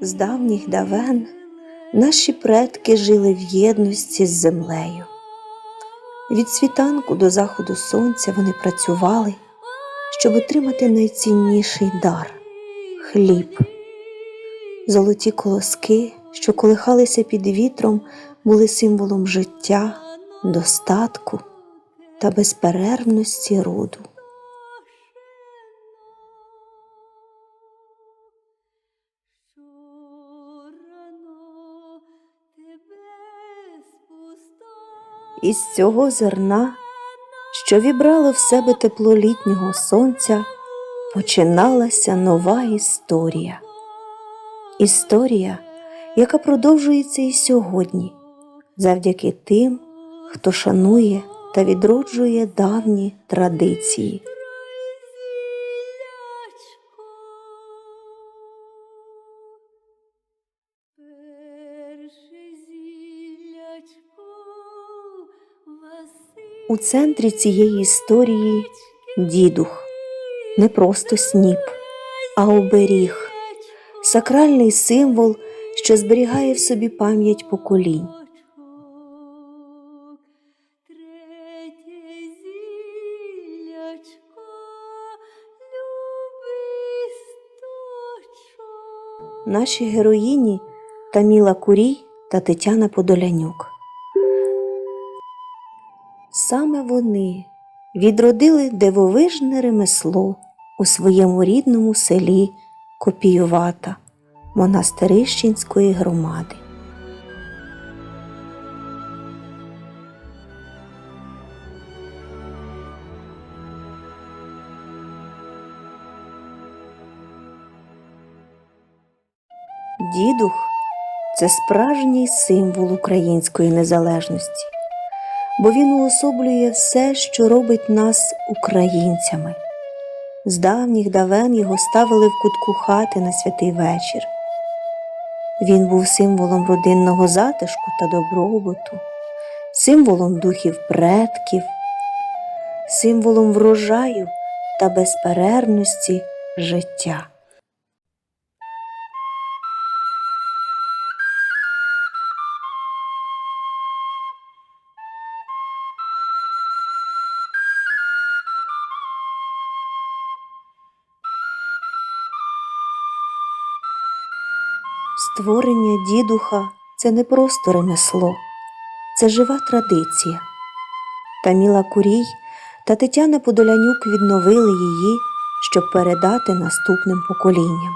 З давніх давен наші предки жили в єдності з землею. Від світанку до заходу сонця вони працювали, щоб отримати найцінніший дар хліб. Золоті колоски, що колихалися під вітром, були символом життя, достатку та безперервності роду. Із цього зерна, що вібрало в себе тепло літнього сонця, починалася нова історія. Історія, яка продовжується і сьогодні, завдяки тим, хто шанує та відроджує давні традиції. У центрі цієї історії дідух, не просто сніп, а оберіг, сакральний символ, що зберігає в собі пам'ять поколінь. Наші героїні Таміла Курій та Тетяна Подолянюк. Саме вони відродили дивовижне ремесло у своєму рідному селі Копіювата Монастирищенської громади. Дідух це справжній символ української незалежності, бо він уособлює все, що робить нас українцями. З давніх давен його ставили в кутку хати на святий вечір. Він був символом родинного затишку та добробуту, символом духів предків, символом врожаю та безперервності життя. Створення дідуха це не просто ремесло, це жива традиція. Таміла Курій та Тетяна Подолянюк відновили її, щоб передати наступним поколінням.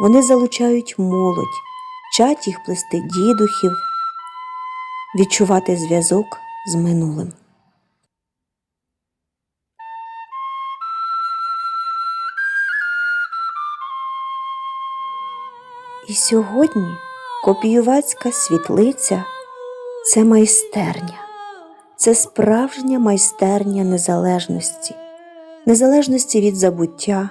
Вони залучають молодь, вчать їх плести дідухів, відчувати зв'язок з минулим. І сьогодні копіювацька світлиця це майстерня, це справжня майстерня незалежності, незалежності від забуття,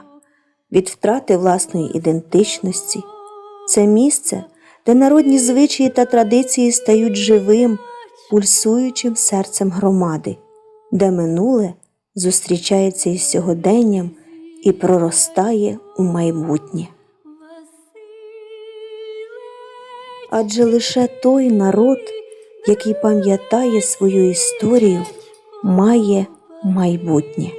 від втрати власної ідентичності. Це місце, де народні звичаї та традиції стають живим, пульсуючим серцем громади, де минуле зустрічається із сьогоденням і проростає у майбутнє. Адже лише той народ, який пам'ятає свою історію, має майбутнє.